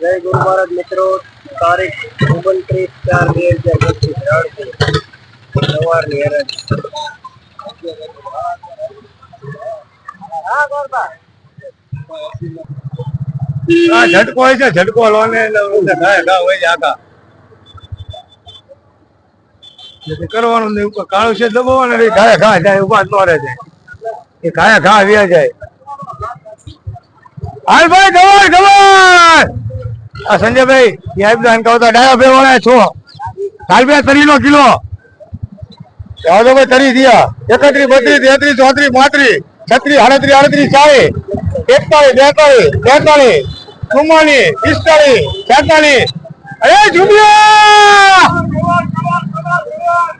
જય ગુરુ મહારાજ મિત્રો. તારીખ ઓગણત્રીસ ચાર બે હજાર પચીસ રાણકી સવારની હેરાન. આ ઝટકો હોય છે, ઝટકો લો ને હોય છે આખા. કરવાનું નહીં કાળું છે, દબાવવાનું ઘાય ઘા જાય, ઊભા ન રહે જાય. એ ઘાય ઘા વ્યા જાય. હાલ ભાઈ, ગવાય ગવાર આ સંજયભાઈ યાદ દાન કહો તો ડાયા ભાઈ વાળા છો. હાલ બે તરી નો કિલો. જાઓ ભાઈ તરી દિયા એકત્રીસ, બત્રીસ, તેત્રીસ, ચોત્રીસ, પાંત્રીસ, છત્રીસ, આડત્રીસ આડત્રીસ, ચાલીસ એકતાલીસ બેતાલીસ તેતાલીસ ચુમ્માલીસ પિસ્તાલીસ છેતાલીસ અરે જુબિયા!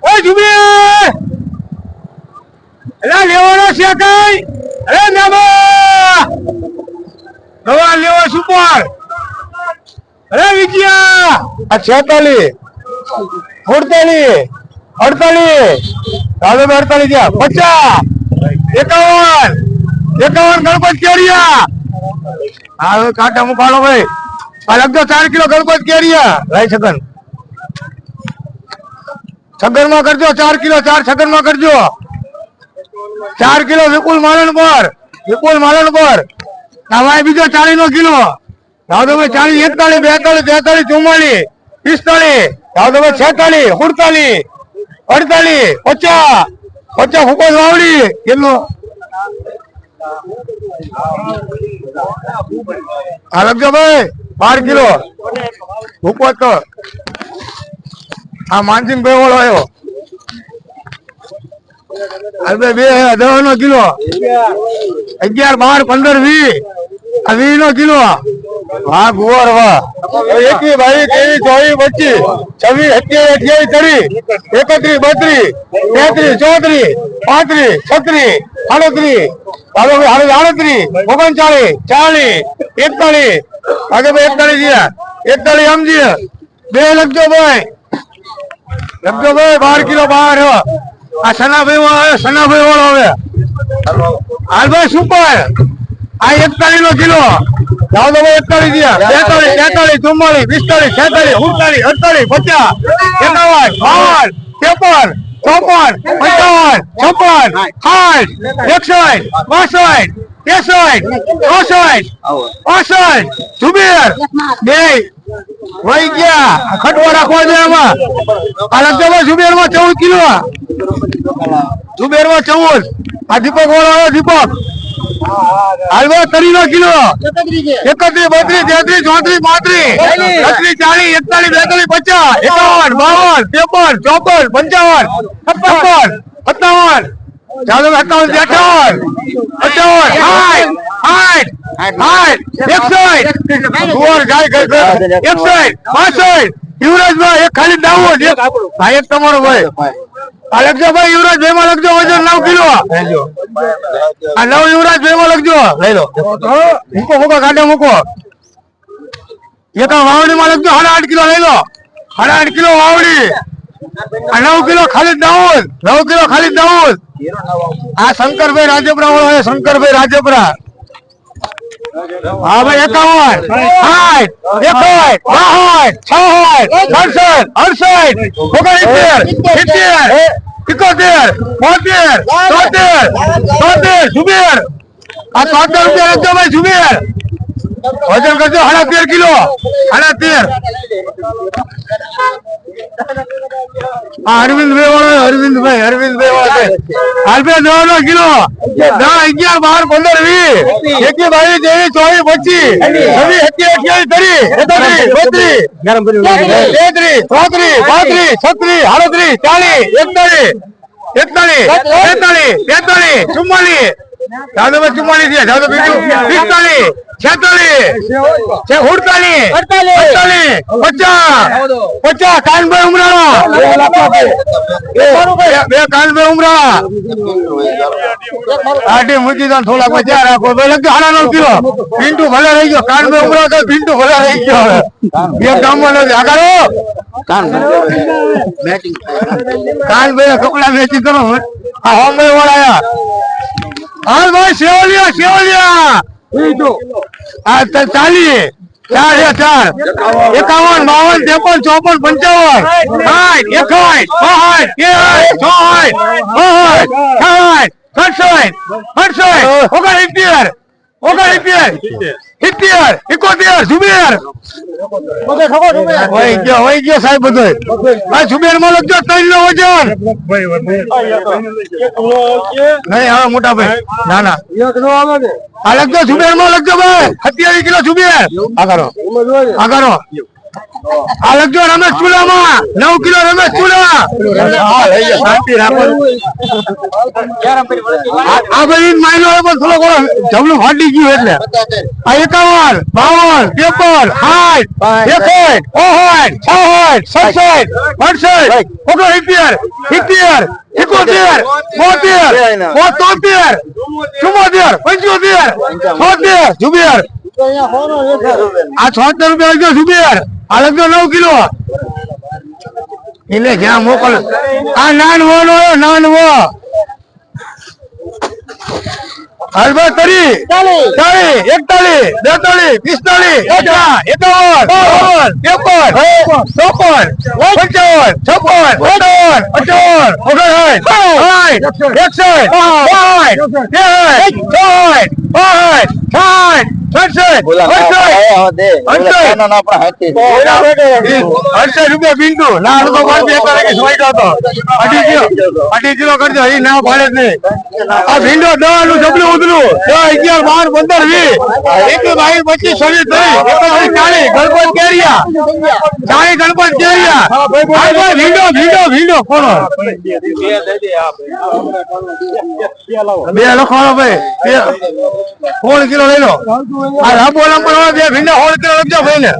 ઓય જુબિયા! એલા લેવાનો છે કઈ? અરે નામા દવા લેવો સુપર. અરે વિજયા, આ છેતાલી અડતાલી અડતાલીસ, ચાલો અડતાલી ગયા પચાસ, એકાવન એકાવન ગણપત કેરિયા. હા કાંટા મુકાડો ભાઈ. આ લગભગ ચાર કિલો ગણપત કેરિયા. લાઈ છગન. છગનમાં કરજો, ચાર કિલો, ચાર છગનમાં કરજો. ચાર કિલો વિપુલ માલણ પર વિપુલ માલણ પર આમાં બીજો ચાલીસ નો કિલો. રાવદભાઈ ચાલીસ એકતાલીસ બેતાલીસ તેતાલીસ ચુમ્માલીસ પિસ્તાલીસ રાવદભાઈ છેતાલીસ સુડતાલીસ અડતાલીસ પચાસ પચાસ ફૂકો વાવડી. કેટલો? હા લખજો ભાઈ, બાર કિલો. ફૂકો તો આ માનસિંહ ભાઈ વાળો આવ્યો. ભાઈ બે દસ નો કિલો. અગિયાર, બાર, પંદર વી નો કિલો. વાહ ગુવાર, વાહ. એકવીસ બાવીસ ત્રેવીસ ચોવીસ પચીસ. છવ્વીસ, સત્યાવીસ, અઠ્યાવીસ, ત્રીસ. એકત્રીસ, બત્રીસ. તેત્રીસ, ચોત્રીસ. પાંત્રીસ, છત્રીસ. ભાઈ આડત્રીસ ઓગણચાલીસ ચાલીસ આગળ ભાઈ એકતાલીસ ગયા એકતાલીસ સમજીએ. બે લખજો ભાઈ. લખજો ભાઈ, બાર કિલો બાર, હો. આ સનાભાઈ વાળો આવે સનાભાઈ વાળો આવે. હાલભાઈ સુપર આ એકતાલીસ નો કિલો. લાવો તો ભાઈ એકતાલીસ ગયા બેતાલીસ તેતાલીસ ચુમ્માલીસ પિસ્તાલીસ છેતાલીસ ઉડતાલીસ અડતાલીસ પચાસ એકાવન બાવન ત્રેપન ચોપન પંચાવન છપ્પન સાઠ એકસઠ બાસઠ ત્રેસઠ ચોસઠ પાસઠ જુબેર બે વહી ગયા. ખટવો રાખવો છે એમાં. આ લગતો ભાઈ જુબેરમાં ચૌદ કિલો જુબેરમાં ચૌદ. આ દીપક વાળો દીપક. હાલવા એકત્રીસ, બત્રીસ, તેત્રીસ, ચોત્રીસ, પાંત્રીસ. છત્રીસ ચાલીસ, એકતાલીસ, બેતાલીસ, પચાસ. એકાવન, બાવન, ત્રેપન, ચોપન, પંચાવન, છપ્પન, સત્તાવન. ચાલો થી અઠાવન અઠાવન સાઠ સાઠ યુવરાજ ભાઈ લખજો નવ કિલો આ. નવ યુવરાજ ભાઈ માં લખજો લઈ લો. મૂકો મૂકો કાઢે મૂકો. વાવડી માં લખજો, સાડા આઠ કિલો લઈ લો. સાડા આઠ કિલો વાવડી. નવ કિલો ખાલી દાઉદ નવ કિલો ખાલી દાઉદ આ શંકરભાઈ રાજપરા શંકરભાઈ રાજપરા. હા, ભાઈ, એકાવન. સાઠ એકાવન. બાસઠ છાસઠ સડસઠ. અડસઠ. ઓગણસિત્તેર. સિત્તેર. એકોતેર. બોતેર. તોતેર તોતેર આ તોતેર ભાઈ જુબેર વજન કરજો સાડા તેર કિલો. સાડા તેર. આ અરવિંદ ભાઈ વાળો અરવિંદ ભાઈ અરવિંદ ભાઈ વાળો છે. હાલ બે દસ નો કિલો. દસ અગિયાર, બાર, પંદર, વીસ. એકી બાવીસ, ત્રેવીસ, ચોવીસ, પચીસ. છવ્વીસ સત્યાવીસ અઠ્યાવીસ, ત્રીસ બત્રીસ. તેત્રીસ, ચોત્રીસ, પાંત્રીસ, છત્રીસ, સાડત્રીસ, ચાલીસ, એકતાલીસ એકતાલીસ તેતાલીસ તેતાલીસ ચુમ્માલીસ. જાદવ ચુમ્માલીસ છે જાદવ પિસ્તાલીસ. છેતાલીસ છે ઉડતાલીસ અડતાલીસ. પચાસ પચાસ કાનભાઈ ઉમરાણા બે- બે કાનભાઈ ઉમરા આટી મૂકી દો થોડા પચાસ રાખો. બે લગતો હાડા નો કિલો. પિન્ટુ ભલે રહી ગયો. કાનભાઈ ઉમરાવ તો પિન્ટુ ભલે રહી ગયો. બે ગામમાં નથી. આગળ કાનભાઈ. કપડા વેચી કરો આ હોમ વાળા હાલ ભાઈ, સેવલિયા સેવલિયા. આ ચાલીએ. ચાર છે ચાર. એકાવન, બાવન, ત્રેપન, ચોપન, પંચાવન. સાઠ, એકાઠ, બાસઠ તેસઠ ચોસઠ, બાસઠ છાસઠ સડસઠ અડસઠ ઓગણ ઓગણ ઇત્તેર સિત્તેર એકોતેર જુબેર વહી ગયો વહી ગયો સાહેબ બધો. ભાઈ જુબેરમાં લખજો ત્રણ નો વજન. નહીં હવે મોટા ભાઈ. ના ના. આ લખજો જુબેરમાં લખજો ભાઈ. સત્યાવીસ કિલો ઝુબેર. આ કરો આ કરો. આ લખજો રમેશ ચૂલામાં નવ કિલો રમેશ ચુલા આ બધી પણ થોડો ઘણો જમણું ફાટી ગયું એટલે. આ એકાવન બાવન ત્રેપન સાઠ એકસઠ ઓસઠ છસઠ સડસઠ અડસઠ ઓગણ સિત્તેર એકોતેર બોતેર તોતેર ચુમ્મોતેર પંચોતેર છોતેર જુબેર આ છોતેર રૂપિયા જુબેર લખજો નવ કિલો એટલે જ્યાં મોકલ. આ નાન વો નો નાનવો. હલવા તરી ચાલીસ એકતાલીસ બેતાલીસ પિસ્તાલીસ એકાવન ત્રેપન, ચોપન, પંચાવન, છપ્પન, સત્તાવન અઠાવન ઓગણસાઠ, સાઠ, એકસઠ સાઠ ત્રેસઠ ચોસઠ, બાસઠ, સાઠ ભીંડો દવા જબલું ઉતરું દસ અગિયાર બાર પંદર વીસ. એક બાવીસ પચીસ છવ્વીસ ત્રીસ. ચાલીસ. ગણપત કેરિયા. ચાલીસ ગણપત કેરિયા. ભીંડો ભીંડો ભીંડો કોનો બે લખવાનો ભાઈ. કોણ કિલો લઈ લો. આ લાંબો લાંબો બે ભીંડા સોળ કિલો લખજો ભાઈ ને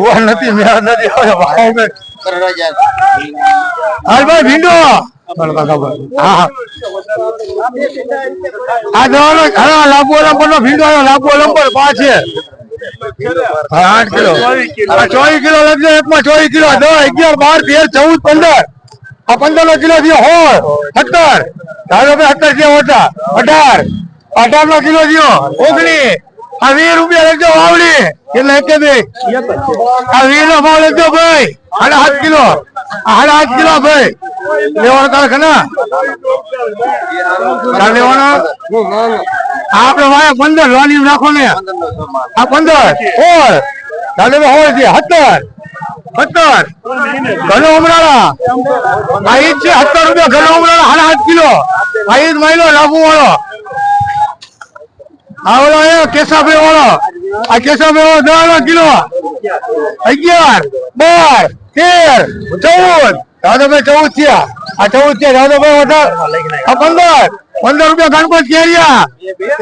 ઓહ નથી, મેળ નથી હવે ભાવ ભાઈ. હાલ ભાઈ ભીંડો. હા હા. આ કિલો. ચોવીસ કિલો લખજો, એકમાં ચોવીસ કિલો. દસ અગિયાર, બાર, તેર, ચૌદ, પંદર. આ પંદર નો કિલો થયો હોળ સત્તર. ધારો ભાઈ સત્તર છે ઓછા અઢાર. અઢાર નો કિલો થયો, ઓગણીસ. આ વીસ રૂપિયા લખજો વાવડી. એટલે એક બે. આ વીસ નો ભાવ લખજો ભાઈ. સાડા સાત કિલો. સાડા સાત કિલો ભાઈ. લેવાનો કારખાના લેવાનો? આપડે ભાઈ પંદર લોની નાખો ને. આ પંદર. સોળ ચાલે હોય છે. સત્તર. સત્તર. ઘણો ઉમરાળા. આ છે સત્તર રૂપિયા ઘણો ઉમરાળા. સાડા સાત કિલો. આ ઈ જ મહિનો લાભુ વાળો. આ ઓલો એ કેસાભાઈ વાળો. આ કેસાભાઈ વાળો દસ કિલો. અગિયાર, બાર, તેર, ચૌદ. દાદાભાઈ ચૌદ થયા. આ ચૌદ થયા. દાદાભાઈ વધાર આ પંદર. પંદર રૂપિયા ગણપત કેરિયા.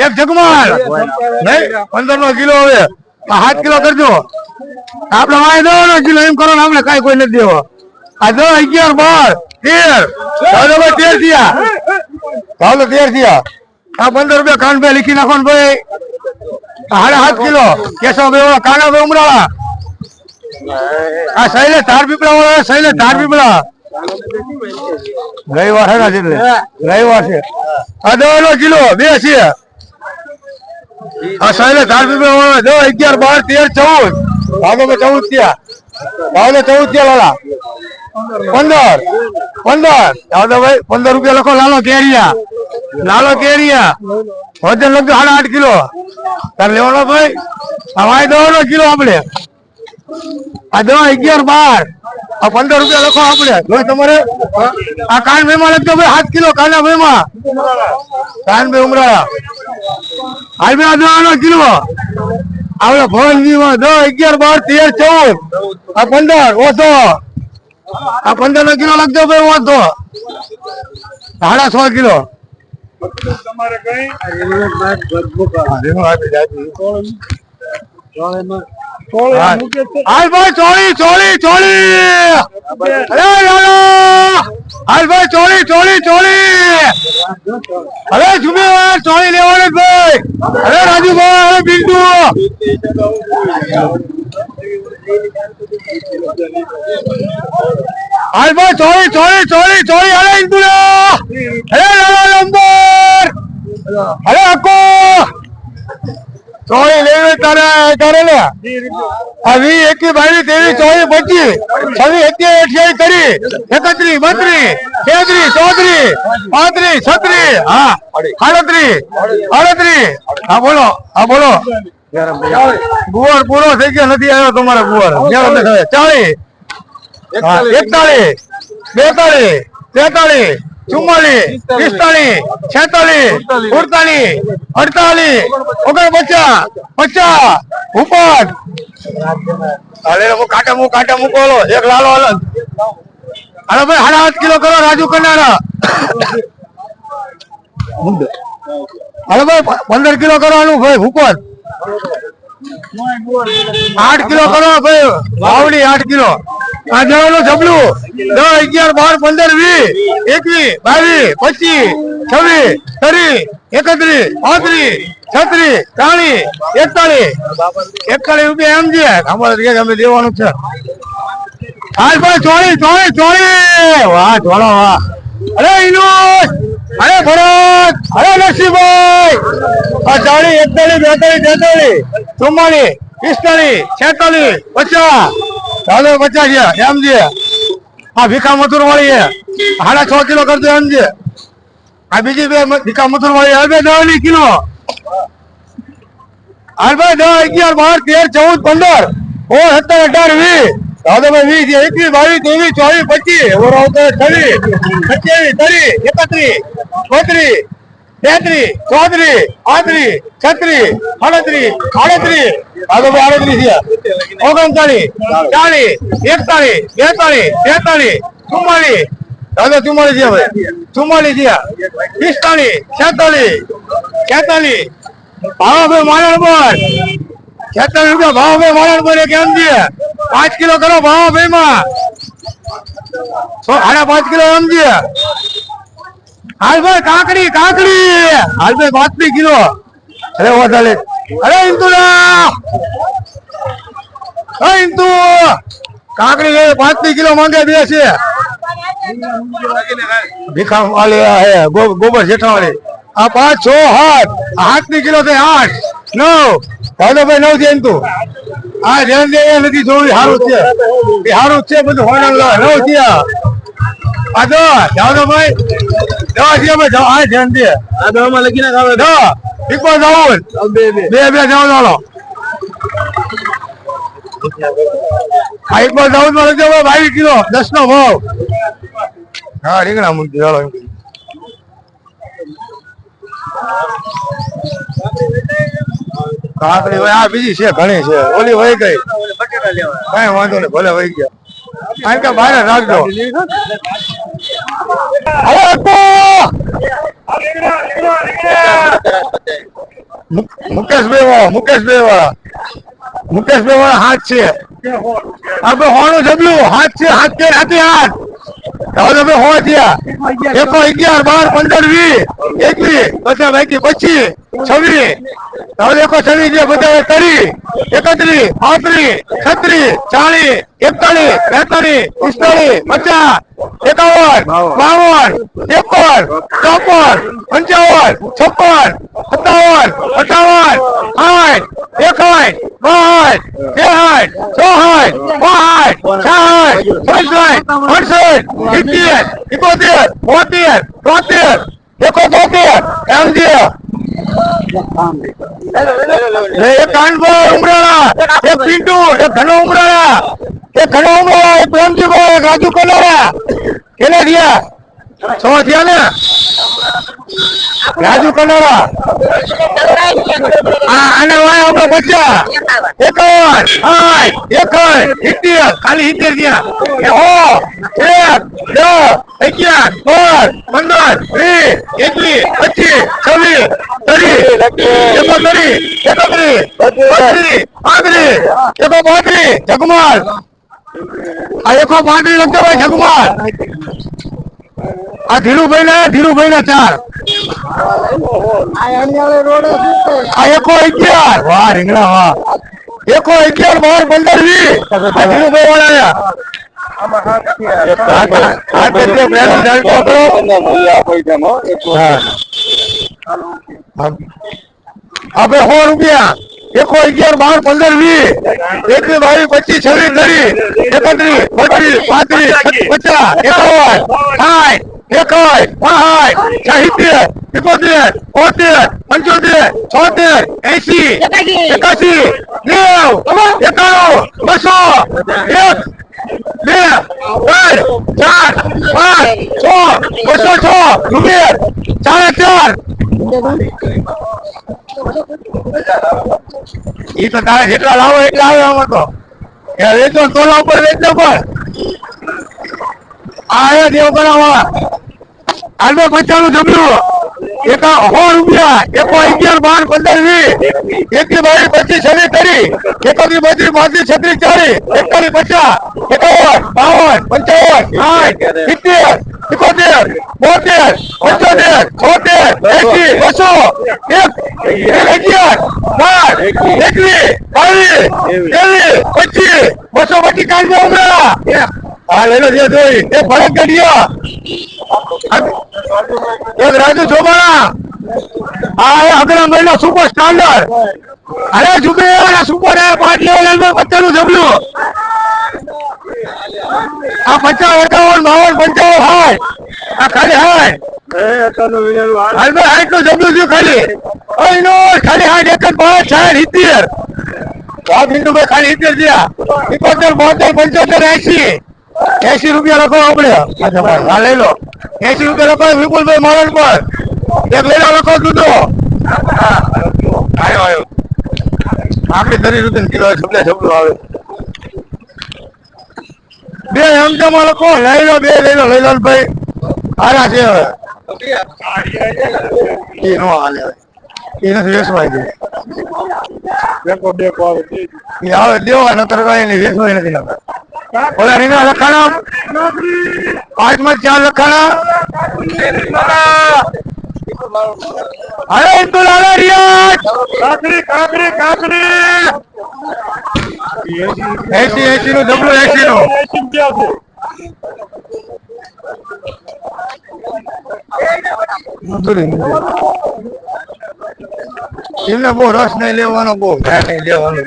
એક જગમાલ નહીં પંદર નો કિલો હવે. આ સાત કિલો કરજો આપડે વાય દો નો કિલો. એમ કરો ને આપણે કઈ કોઈ નથી દેવો. આ દસ અગિયાર, બાર, તેર. દાદાભાઈ તેર થયા. ચાલો તેર થયા. આ પંદર રૂપિયા કાનભાઈ લીખી નાખો ભાઈ. સાડા સાત કિલો. કેસો ભાઈ કાના ભાઈ ઉમરાળા. આ શૈલે ધાર પીપળા વાળા, શૈલે પીપળા. રવિવાર રવિવાર છે આ નો કિલો, બે છે. આ શૈલે ધાર પીપળા વાળા, દો અગિયાર, બાર, તેર, ચૌદ. ભાગો ચૌદ થયા. ભાવને ચૌદ થયા લાલા પંદર. પંદર. દાદાભાઈ પંદર રૂપિયા લખો, લાલો કેરિયા. લાલો કેરિયા. વજન લખજો સાડા આઠ કિલો. તારે લેવાનો ભાઈ? વાય દવાનો કિલો આપણે આ દવા અગિયાર બાર. આ પંદર રૂપિયા લખો આપણે તમારે? આ કાન ભાઈ લખજો ભાઈ સાત કિલો કાના ભાઈ માં કાન ભાઈ ઉમરાળા. હાલ ભાઈ આ દવાનો કિલો. આપણે ની દસ અગિયાર, બાર, તેર, ચૌદ. આ પંદર, ઓછો. આ પંદર નો કિલો લખજો ભાઈ ઓછો. સાડા છ કિલો. હાલ ભાઈ ચોળી ચોળી ચોળી! હાલ ભાઈ ચોળી ચોળી ચોળી! અરે જુમેવાર ચોળી લેવાની ભાઈ. અરે રાજુભાઈ અરે બિંદુ! હાલ ભાઈ ચોળી ચોળી ચોળી ચોળી અરે ઇન્દુરા અરે લાલો નંબર અરે અકો ચોળી લેવી તારે તારે લે. આ વી એકવી બાવીસ ત્રેવીસ ચોવીસ પચીસ છવ્વીસ અત્યાવીસ અઠ્યાવીસ ત્રીસ એકત્રીસ બત્રીસ તેત્રીસ ચોત્રીસ પાંત્રીસ છત્રીસ હા આડત્રીસ આડત્રીસ હા, બોલો હા, બોલો. ગુવાર પૂરો થઈ ગયો નથી આવ્યો તમારે ગુવાર. ચાલીસ એકતાલીસ. બેતાલીસ તેતાલીસ ચુમ્માલીસ પિસ્તાલીસ. છેતાલીસ સુડતાલીસ. અડતાલીસ ઓગણપચાસ પચાસ ઉપર અરે હું કાંટા હું કાંટા મૂકો એક લાલો અલગ અરે ભાઈ સાડા આઠ કિલો કરો રાજુ કન્યાના અરે ભાઈ પંદર કિલો કરો આનું ભાઈ ઉપર આઠ કિલો કરો ભાઈ. વાવડી આઠ કિલો. આ જવાનું જબલું. દસ, અગિયાર, બાર, પંદર, વીસ, એકવીસ, બાવીસ, પચીસ, છવ્વીસ, ત્રીસ, એકત્રીસ, પાંત્રીસ, છત્રીસ, ચાલીસ, એકતાલીસ. એકતાલીસ રૂપિયા એમ છે. અમારે અમે દેવાનું છે. હાલ ભાઈ, ચોળી ચોળી ચોળી. વાહ, ચોળો, વાહ. અરે ઇનોસ અરે ભરત! અરે નરસિંહભાઈ! આ ચાળી એકતાલીસ બેતાલીસ તેતાલીસ ચુમ્માલીસ પિસ્તાલીસ છેતાલીસ પચાસ. ચાલો, પચાસ છે, એમ છે. આ ભીખા મથુર વાળી છે સાડા છ કિલો કરજો એમ છે. આ બીજી બે ભીખા મથુર વાળી હવે દસ કિલો. હાલ ભાઈ અગિયાર, બાર, તેર, ચૌદ, પંદર. ઓ સત્તર, અઢાર, વીસ. દાદાભાઈ વીસ, એકવીસ, બાવીસ, ત્રેવીસ, ચોવીસ, પચીસ, ઓર આવતો છવ્વીસ, સત્યાવીસ, ત્રીસ, એકત્રીસ બત્રીસ તેત્રીસ, ચોત્રીસ, પાંત્રીસ, છત્રીસ અડત્રીસ આડત્રીસ દાદાભાઈ આડત્રીસ છે ઓગણચાળીસ ચાલીસ એકતાળીસ, બેતાળીસ, તેતાળીસ, ચુમ્માળીસ. દાદા ચુમ્માળીસ છે ભાઈ. ચુમ્માલીસ છે પિસ્તાલીસ છેતાલીસ છેતાલીસ ભાવાભાઈ મારા પર છેતાલીસ રૂપિયા ભાવાભાઈ વાળા બોલે કેમ દે પાંચ કિલો કરો ભાવાભાઈ માં સાડા પાંચ કિલો એમ છે. હાલભાઈ, કાકડી કાકડી. હાલભાઈ પાંચમી કિલો. અરે વધારે અરે ઇન્દુરા અરે ઇન્દુ. કાકડી પાંચમી કિલો માંગે બે છે. ભીખા વાળી ગોબર ગોબર જેઠાવાળી. આ પાંચ, છ હાથ આઠની કિલો થાય આઠ, નવ. ભાઈ નવ જૈન તું. આ ધ્યાન દે નથી જોયું સારું છે. એ સારું છે બધું. હોડલ નવ છે આ દો જાઓ ભાઈ. દવા છે ભાઈ આ ધ્યાન દે. આ દવામાં લખીને ખાવે દો ઇકો જાઓ. બે બે. બે બે જાઓ ચાલો આ એક વાર જાઉં તો લખજો ભાઈ બાવીસ કિલો. દસ નો ભાવ. હા રીંગણા મૂકી એમ. કાકડી ભાઈ આ બીજી છે, ઘણી છે. ઓલી વહી ગઈ. કઈ વાંધો નહીં, ભલે વહી ગયા. કારણ રાખજો અરે અપ્પો! મુક- મુકેશભાઈ વાળા મુકેશભાઈ વાળા વાળા હાથ છે. આપણે હોનું જબલું હાથ છે, હાથ કે, હાથે હાથ. હવે તમે હો થયા એકો અગિયાર, બાર, પંદર, વીસ, એકવીસ બધા બાકી પચીસ, છવ્વીસ. હવે એકો છવ્વીસ છે બધા તરી એકત્રીસ પાંત્રીસ છત્રીસ ચાલીસ એકતાલીસ બેતાલીસ પિસ્તાલીસ પચાસ એકાવન બાવન. ત્રેપન ચોપન પંચાવન છપ્પન સત્તાવન અઠાવન સાઠ એકાઠ બાઠ તેહાઠ ચોહાઠ પાંઠ છાઠ સડસઠ અડસઠ સિત્તેર એકોતેર બોતેર તોતેર એકો તોતેર એમ એક કાનભાઈ ઉમરાળા એક પિન્ટુ એક ઘણો ઉમરાળા એક ઘણો ઉમરાળા એક પ્રેમજીભાઈ એક રાજુ કલોરા કેટલા થયા થયા ને? રાજુ કનારા. આ અને વાય આપણે બચ્ચા. એકાવન. એક એકસઠ સિત્તેર. ખાલી સિત્તેર ગયા એ હો એક દસ અગિયાર બાર પંદર વીસ એકવીસ પચીસ છવ્વીસ ત્રીસ એકોતરીસ એકત્રીસ બત્રીસ પાંત્રીસ એકો પાંત્રીસ જગમાલ આ એકો પાંત્રીસ લખતો ભાઈ જગમાલ આ ધીરુભાઈ ના ધીરુભાઈ ના ચાર. એકો અગિયાર. વાહ, રીંગણા, વાહ. એકો અગિયાર, બાર, પંદર, વીસ. આ ધીરુભાઈ વાળા આપણે સો રૂપિયા. એકો અગિયાર, બાર, પંદર વી એકવીસ, બાવીસ, પચીસ, છવ્વીસ, ત્રીસ. એકત્રીસ, બત્રીસ, પાંત્રીસ, પચાસ, એકાવન, સાઠ. એકાવન પાંચ સાહિત્ય એકોતેર બોતેર પંચોતેર છોતેર એસી એકાસી નેવ એકાણું બસો એક બે ત્રણ ચાર પાંચ છ બસો છ રૂપિયા સાડા ચાર. એ તો તારે જેટલા લાવો એટલા આવે આમાં તો. એ વેચો તોલા ઉપર વેચો પણ. આ દેવ કરાવવા આલબે પચાનું જમલું એક સો રૂપિયા, એકો અગિયાર, બાર, પંદર, વીસ. એકથી બાવીસ પચીસ, છવ્વીસ ત્રીસ એકત્રીસ બત્રીસ પાંત્રીસ છત્રીસ, ચાલીસ. એકતાલીસ, પચાસ. એકાવન, બાવન, પંચાવન, સાઠ, સિત્તેર એકોતેર બોતેર, પંચોતેર, છોતેર એસી બસો, એક અગિયાર, બાર, એકવીસ, બાવીસ, ત્રેવીસ, પચીસ. બસો પચીસ કાઢજો હમણાં. હા લેલો જોઈ. એ ફરક કાઢ્યો એક રાજુ ચોબાણા આ એ અગ્ર મહિનો સુપર સ્ટાન્ડર્ડ. અરે જુબે સુપર હે પાંચ લેવલ અંદર પચાનું જમલું આ પચાસ, એકાવન, બાવન, પંચાવન હાય. આ ખાલી હાય. હાલ ભાઈ હાઈટનું જમલું થયું ખાલી? ઓય ખાલી હાઈટ એક પાંચ, સાઠ, સિત્તેર. આ બિંદુ ખાલી સિત્તેર થયા એકોતેર બોતેર, પંચોતેર એસી એસી રૂપિયા લખો આપણે. હા લઈ લો. એસી રૂપિયા લખો વિપુલભાઈ મારણ પર. એક લઈ લો લખો દૂધો આવ્યો આવ્યો આપડી દરી રૂપિયા કિલો જબલે જબલું આવે. બે એમ જમા લખો લઈ લો બે લઈ લો લઈ લો ભાઈ. હારા છે હવે. એ નો હાલે હવે. એ નથી વેચવાય દે એ આવે. દેવા નતર કઈ નહીં નથી નકર. ઓલા રીંગણા લખાણા? પાંચમાં ચાર લખાણા? અરે ઇન્દુ લાલા રિયાજ કાકરી કાકરી કાકરી એસી એસી નું ડબલું એસી નું. એમને બહુ રસ નહીં લેવાનો બહુ. નહીં લેવાનો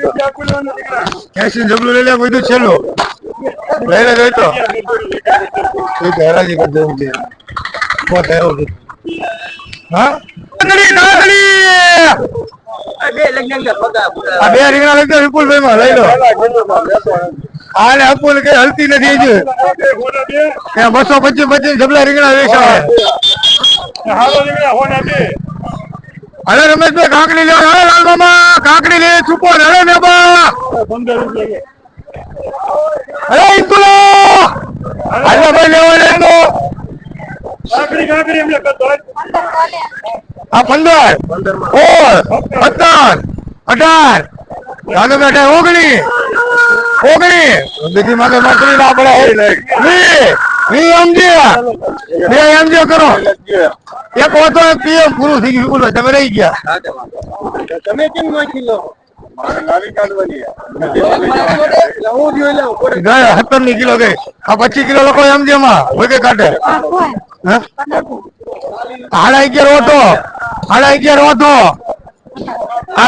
એસી જબલું લઈ લે બધું છેલ્લું. લઈ લે જોઈ તો એ તો હરાજી કરી દેવું છે પોત આવ્યો છે હા કાકડી કાકડી આ બે રીંગણા લઈ દો વિપુલભાઈ માં લઈ લો. આને અપુલ કઈ હલતી નથી હજુ. એ બસો પચીસ પચીસ જબલા રીંગણા વેચાય અરે રમેશભાઈ કાકડી લે અરે લાલ મામા કાકડી લે છુપો અરે ને બા. અરે ઇન્દુલો અરે ભાઈ લેવા લે તો? આ પંદર સોળ સત્તર અઢાર ચાલો બેઠા ઓગણી ઓગણી બીજી માથે નોકરી ના પડે. વી વી સમજ્યા બે સમજ્યા કરો. એક વાતો પીએમ પૂરું થઈ ગયું. બોલો તમે રહી ગયા. તમે કેમ નાખી લો સત્તરની કિલો ગઈ આ પચીસ કિલો લોકો સમજ્યામાં હોય કે કાઢે? સાડા અગિયાર હતો સાડા અગિયાર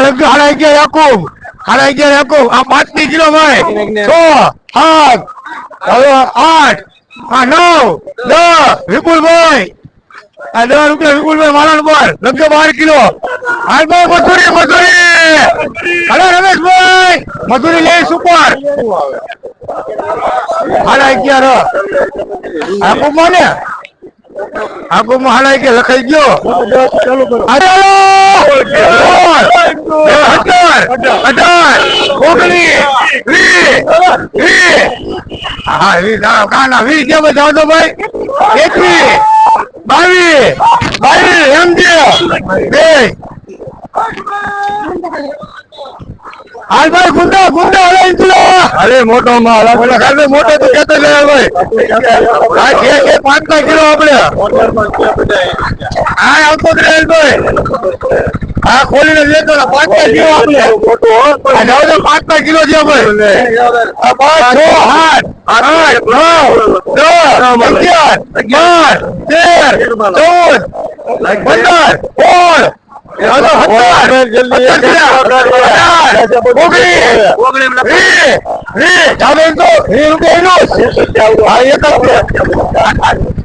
લખ્યું સાડા અગિયાર યાકુબ. સાડા અગિયાર યાકુબ. આ પાંચની કિલો ભાઈ. છ, સાત આઠ, આ નવ, દસ. વિપુલભાઈ. આ દસ રૂપિયા વિપુલભાઈ મારા પર લગભગ બાર કિલો. હાલ ભાઈ, મજૂરી મજૂરી. હલો રમેશભાઈ મજૂરી લે સુપર સાડા અગિયાર આકુબ ને? આકુબમાં સાડા અગિયાર લખાઈ ગયો. અઢાર અઢાર ઓગણીસ હા વીસ કાના વીસ જે બધા તો ભાઈ. એકવીસ બાવીસ બાવીસ એમ બે. હાલ ભાઈ, ગુંડા ગુંડા, હવે ઇન્સુલો અરે, મોટો માલ. આપણે કાલે મોટો તો કેતો લે ભાઈ આ કે કે પાંચ પાંચ કિલો આપણે. હા આવતો જ ભાઈ. હા ખોલીને લેતો પાંચ પાંચ કિલો આપણે. આ જાવ તો પાંચ કિલો છે ભાઈ પાંચ, છ આઠ આઠ, નવ, દસ, અગિયાર, બાર, તેર, ચૌદ, પંદર, સોળ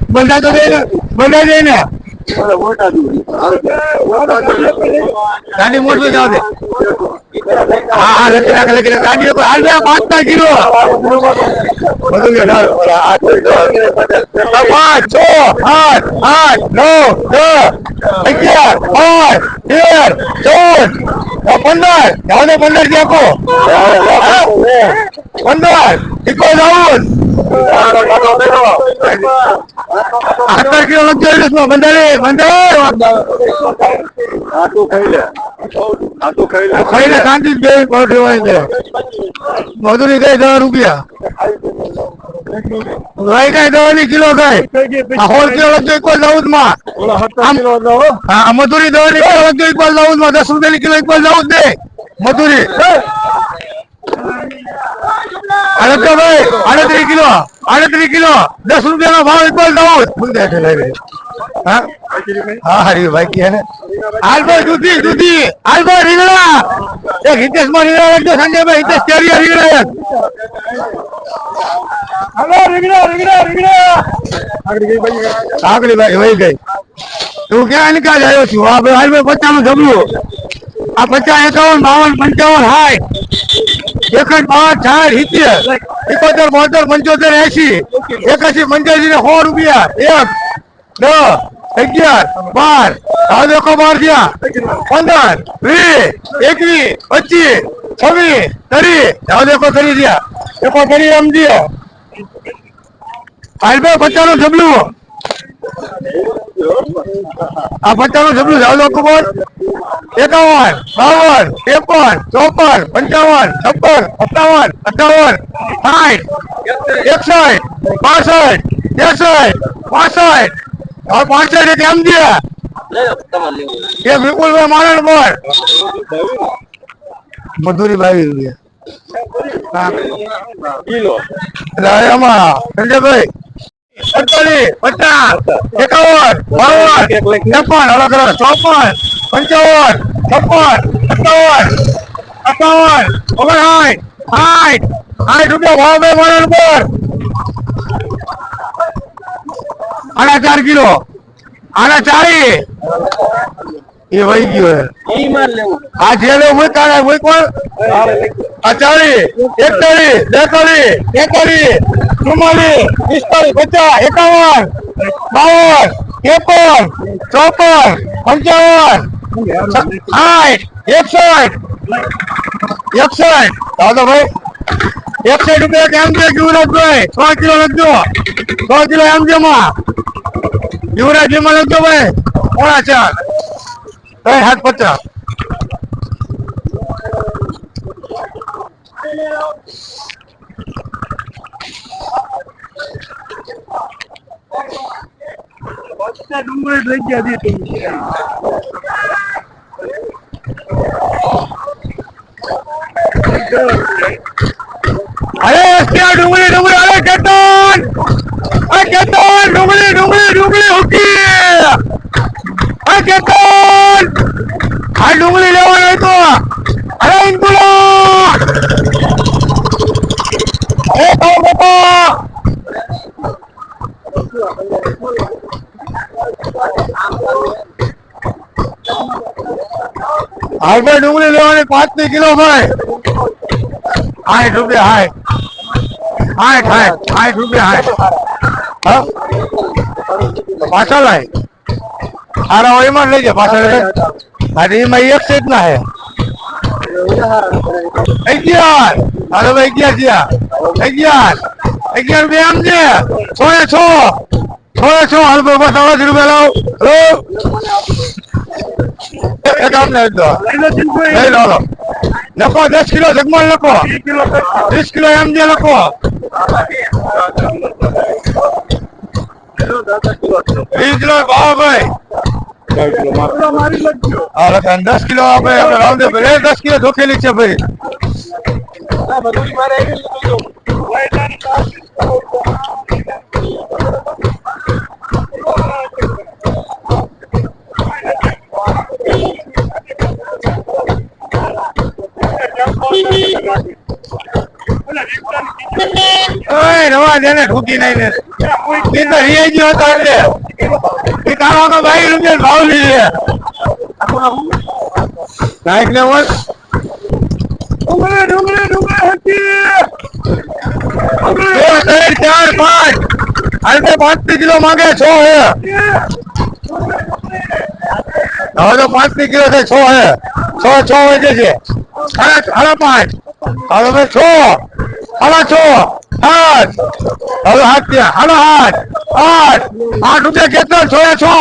બંધા તો બંધા દે ને ગાડી મોટું જાવ દે હા હા લખી નાખ લખી નાખ. ગાડી ઉપર હાલ દે પાંચ ના કિલો બધું પાંચ, છ આઠ આઠ, નવ, દસ, અગિયાર પાંચ તેર, ચૌદ પંદર. જાવ પંદર ક્યાંકો પંદર ઇકો ચૌદ સત્તર કિલો લગજો ઇંગ્લિશમાં બંધારે ખાઈ લે. શાંતિ બે પરોઠી હોય છે મજૂરી કઈ દસ રૂપિયા ભાઈ કઈ દવા ની કિલો કઈ સોળ કિલો લગજો ઇક્વલ ચૌદમાં હા મજૂરી દવા ની કિલો લગજો ઇક્વલ ચૌદમાં દસ રૂપિયા ની કિલો ઇક્વલ ચૌદ દે મજૂરી અડધો ભાઈ આડત્રીસ કિલો આડત્રીસ કિલો. દસ રૂપિયા નો ભાવ ઇકબાલ ચૌદ ફૂલ દે છે લઈ હા? હા હરી ભાઈ કે ને. હાલભાઈ દૂધી દૂધી. હાલભાઈ રીંગણા. એક હિતેશમાં રીંગણા લખજો સંજયભાઈ હિતેશ કેરિયા રીંગણા હાલો, રીંગણા રીંગણા રીંગણા. આગળી ભાઈ, વહી ગઈ. તું ક્યાં નિકાલ આવ્યો છું? આ ભાઈ હાલભાઈ પચાસનું જમ્યું આ પચાસ એકાવન, બાવન, પંચાવન સાઠ એકડ પાંચ ચાર સિત્તેર એકોતેર બોતેર પંચોતેર એસી એકાસી પંચ્યાસી ને સો રૂપિયા, એક, દસ, અગિયાર, બાર સાત એકો બાર થયા, પંદર, વીસ, એકવીસ, પચીસ, છવ્વીસ, ત્રીસ સાત એકો કરી દયા એકો કરી એમ દે હાલભાઈ પચાસનું જબલું. આ પચાસનું જબલું બોલ એકાવન બાવન ત્રેપન ચોપન પંચાવન છપ્પન સત્તાવન અઠાવન સાઠ એકસઠ પાસઠ ત્રેસઠ પાસઠ. હવે પાસઠ એટલે એમ દે? એ બિલકુલ મારણ પર. મધુરી બાવીસ રૂપિયા કિલો એટલે સંજયભાઈ. અડતાલીસ ચોપન, પંચાવન, છપ્પન, સત્તાવન અઠાવન ઓગણસાઠ, સાઠ સાઠ રૂપિયા ભાવ આના ચાર કિલો. આના ચારી. એ વહી ગયો આ જે મૂક કાઢે મૂક કોણ? આ ચાલી એકતાલીસ, બેતાલીસ તેતાલીસ ચુમ્માલીસ પિસ્તાલીસ પચાસ, એકાવન, બાવન, ત્રેપન, ચોપન, પંચાવન, સાઠ, એકસઠ એકસઠ. દાદા ભાઈ, એકસઠ રૂપિયા કેમ છે યુવરાજભાઈ સો કિલો લખજો. સો કિલો એમ છે માં. યુવરાજમાં લખજો ભાઈ ચાર. ભાઈ હાથ પચાસ. ડુંગળી લઈ ગયા અરે ત્યાં ડુંગળી ડુંગળી, અરે કેતન! અરે કેતન, ડુંગળી ડુંગળી ડુંગળી ઉઠી! અરે કેતન! આ ડુંગળી લેવાનો તો! અરે ઇન્દુલા ભાઈ ડુંગળી લેવાની પાંચની કિલો ભાઈ. આઠ રૂપિયા હાય આઠ આઠ આઠ રૂપિયા હાય પાછળ પાછળ સારા હોય એમાં લઈ જાય પાછળ અરે એમાં એક સેટ ના હે. અગિયાર. અરે ભાઈ, અગિયાર થયા. અગિયાર. અગિયાર રૂપિયા આમ છે. સો એ છો. સો એ છો. હાલ બસ આવા રૂપિયા લાવ. એક આમ ને દો લઈ લો લો લખો દસ કિલો જગમલ લખો વીસ કિલો એમ જે લખો વીસ કિલો ભાવ ભાઈ હા લખો અને દસ કિલો આપણે આપણે રામદેવ ભાઈ એ દસ કિલો જોખેલી છે ભાઈ ઓય, રવા દેને ઠોકી નાઈ ને તે તો તો ચાર, પાંચ. હાલ પાંચ કિલો માંગે, છો હે. હવે તો પાંચ કિલો છે છો હે છ છ હોય છે સાડા સાડા પાંચ હવે ભાઈ છો સાડા છ સાત હવે હાથ ત્યાં સાડા આઠ આઠ આઠ રૂપિયા કેટલો છો એ છો